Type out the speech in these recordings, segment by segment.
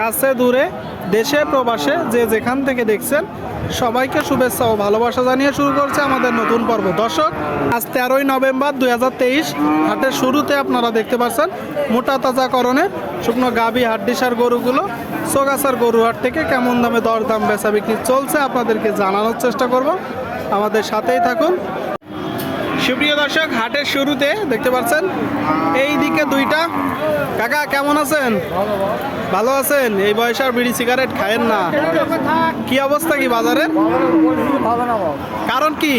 কাছে, দূরে, দেশে, প্রবাসে, যে যেখান থেকে দেখছেন, সবাইকে শুভেচ্ছা ও ভালোবাসা জানিয়ে শুরু করছে আমাদের নতুন পর্ব। দর্শক, আজ তেরোই নভেম্বর দুই হাজার তেইশ, হাটের শুরুতে আপনারা দেখতে পাচ্ছেন মোটা তাজাকরণে শুকনো গাভী হাড্ডিসার গরুগুলো সোগাসার গরু হাট থেকে কেমন দামে দর দাম বেচা বিক্রি চলছে আপনাদেরকে জানানোর চেষ্টা করব। আমাদের সাথেই থাকুন। সুপ্রিয় দর্শক, হাটের শুরুতে দেখতে পাচ্ছেন এই দিকে দুইটা কাকা, কেমন আছেন? ভালো আছেন? এই বয়সে আর বিড়ি সিগারেট খায়েন না। কি অবস্থা কি বাবা কারণ কি?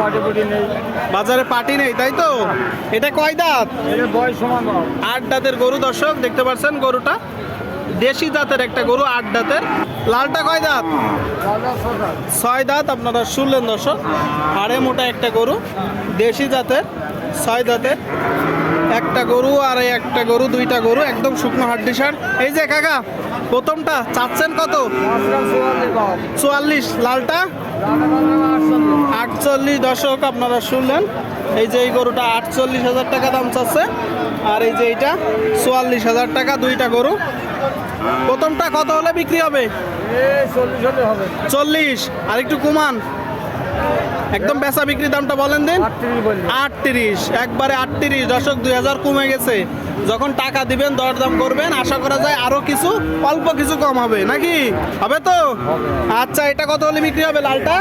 পার্টি পুটি নেই বাজারে তাই তো? এটা কয় দাঁত? আট দাঁতের গরু দর্শক, দেখতে পাচ্ছেন গরুটা? দেশি জাতের একটা গরু, আট দাঁতের। লালটা কয় দাঁত? ছয় দাঁত, আপনারা শুনলেন দর্শক। আড়ে মোটা একটা গরু, দেশি জাতের। ছয় দাঁতের। একটা গরু আর এই একটা গরু দুইটা গরু একদম শুকনো হাড্ডি সার এই যে কাকা প্রথমটা চাচ্ছেন কত? চুয়াল্লিশ। লালটা? আটচল্লিশ দশক আপনারা শুনলেন। এই যে এই গরুটা আটচল্লিশ হাজার টাকা দাম চাচ্ছে। আর এই যে এইটা চুয়াল্লিশ হাজার টাকা দুইটা গরু। প্রথমটা কত হলে বিক্রি হবে। চল্লিশ। আর একটু কমান। একদম বেচা বিক্রি দামটা বলেন দিন? আটত্রিশ আটত্রিশ একবারে আটত্রিশ। দশক দুই হাজার কমে গেছে। যখন টাকা দিবেন, দরদাম করবেন, আশা করা যায় আরও কিছু, অল্প কিছু কম হবে, নাকি? হবে তো? আচ্ছা এটা কত হলে বিক্রি হবে লালটা?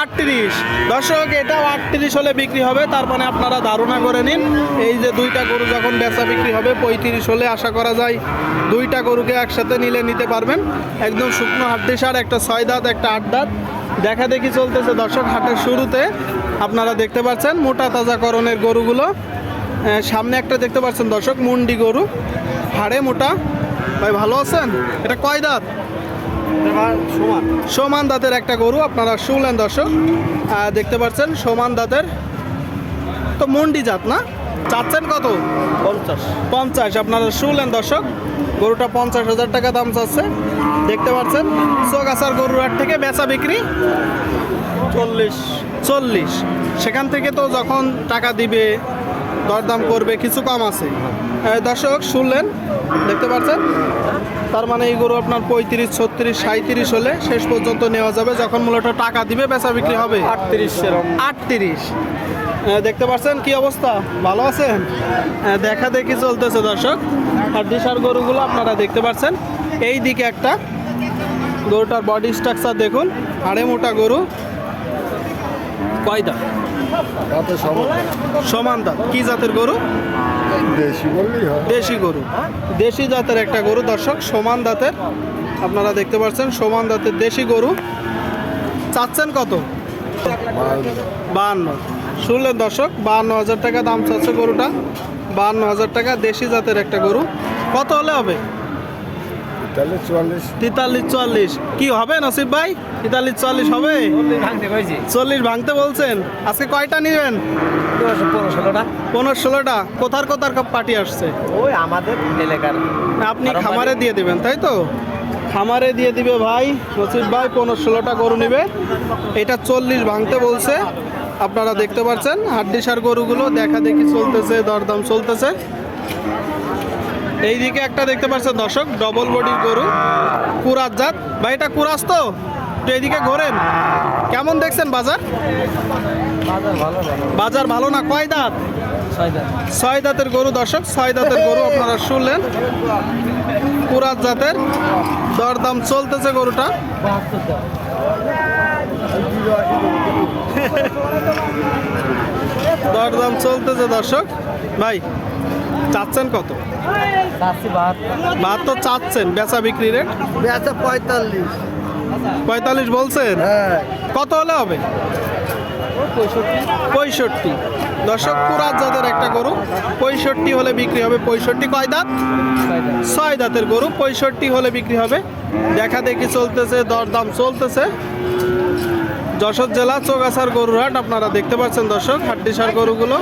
আটত্রিশ। দর্শক, এটাও আটত্রিশ হলে বিক্রি হবে তার মানে আপনারা ধারণা করে নিন। এই যে দুইটা গরু যখন বেচা বিক্রি হবে, পঁয়ত্রিশ হলে আশা করা যায় দুইটা গরুকে একসাথে নিলে নিতে পারবেন। একদম শুকনো হাড্ডি সার একটা ছয় দাঁত, একটা আট দাঁত। দেখা দেখি চলতেছে দর্শক হাটের শুরুতে। আপনারা দেখতে পাচ্ছেন মোটা তাজা করণের গরুগুলো। সামনে একটা দেখতে পাচ্ছেন দর্শক মুন্ডি গরু। হাড়ে মোটা। ভাই ভালো আছেন? এটা কয় দাঁত? সমান। সমান দাঁতের একটা গরু আপনারা শুনলেন দর্শক। দেখতে পাচ্ছেন সমান দাঁতের তো মন্ডি জাত না? চাচ্ছেন কত? পঞ্চাশ। পঞ্চাশ। আপনারা শুনলেন দর্শক গরুটা পঞ্চাশ হাজার টাকা দাম চাচ্ছে। দেখতে পাচ্ছেন সোগাছার গরুর হাট থেকে বেচা বিক্রি? চল্লিশ। চল্লিশ। সেখান থেকে তো যখন টাকা দিবে দরদাম করবে কিছু কম আছে। দর্শক শুনলেন? দেখতে পাচ্ছেন? তার মানে এই গরু আপনার পঁয়ত্রিশ ছত্রিশ সাঁত্রিশ হলে শেষ পর্যন্ত নেওয়া যাবে যখন মূলত টাকা দিবে বেচা বিক্রি হবে। আটত্রিশ আটত্রিশ। দেখতে পাচ্ছেন কি অবস্থা? ভালো আছেন? দেখা দেখি চলতেছে দর্শক। আর দিশার গরুগুলো আপনারা দেখতে পাচ্ছেন। এই দিকে একটা গরুটার বডি স্ট্রাকচার দেখুন। হাড়ে মোটা গরু। কয়দা কত সমান। দাঁত। কি জাতের গরু? বেশি দেশি গরু। দেশি জাতের একটা গরু দর্শক সমান দাঁতের। আপনারা দেখতে পাচ্ছেন সমান দাঁতের দেশি গরু। চাচ্ছেন কত? বাহান্ন। শুনলেন দর্শক বাহান্ন হাজার টাকা দাম চাচ্ছে গরুটা। বাহান্ন হাজার টাকা দেশি জাতের একটা গরু। কত হলে হবে? চুয়াল্লিশ। তেতাল্লিশ চুয়াল্লিশ। কি হবে নসিব ভাই? তেতাল্লিশ চুয়াল্লিশ হবে? চল্লিশ ভাঙতে বলছেন। আজকে কয়টা নেবেন? পনেরো ষোলোটা পনেরো ষোলোটা কোথার কোথার পার্টি আসছে? ওই আমাদের এলাকার। আপনি খামারে দিয়ে দিবেন তাই তো? খামারে দিয়ে দিবে ভাই নসিব ভাই পনেরো ষোলোটা গরু নিবে। এটা চল্লিশ ভাঙতে বলছে। আপনারা দেখতে পাচ্ছেন হাড্ডিসার গরুগুলো দেখা দেখি চলতেছে দরদাম চলতেছে। এইদিকে একটা দেখতে পাচ্ছেন দর্শক ডবল বডির গরু কুরাজ জাত। ভাই এটা কুরাজ তো? একটু এইদিকে ঘোরেন। কেমন দেখছেন বাজার? বাজার ভালো না? কয় দাঁত। ছয় দাঁতের গরু দর্শক ছয় দাঁতের গরু আপনারা শুনলেন। কুরাত জাতের দরদাম চলতেছে গরুটা। দরদাম চলতেছে দর্শক। ভাই চাচ্ছেন কত? বাহাত্তর। চাচ্ছেন বেচা বিক্রি রেট? বেচা পঁয়তাল্লিশ। পঁয়তাল্লিশ বলছেন? হ্যাঁ। কত হলে হবে? পঁয়ষট্টি। দর্শক কুরাত জাতের একটা গরু পঁয়ষট্টি হলে বিক্রি হবে। পঁয়ষট্টি কয় দাঁত? ছয় দাঁতের গরু পঁয়ষট্টি হলে বিক্রি হবে। দেখা দেখি চলতেছে দরদাম চলতেছে। যশোর জেলা চৌগাছার গরুর হাট আপনারা দেখতে পাচ্ছেন দর্শক হাড্ডিসার গরুগুলো।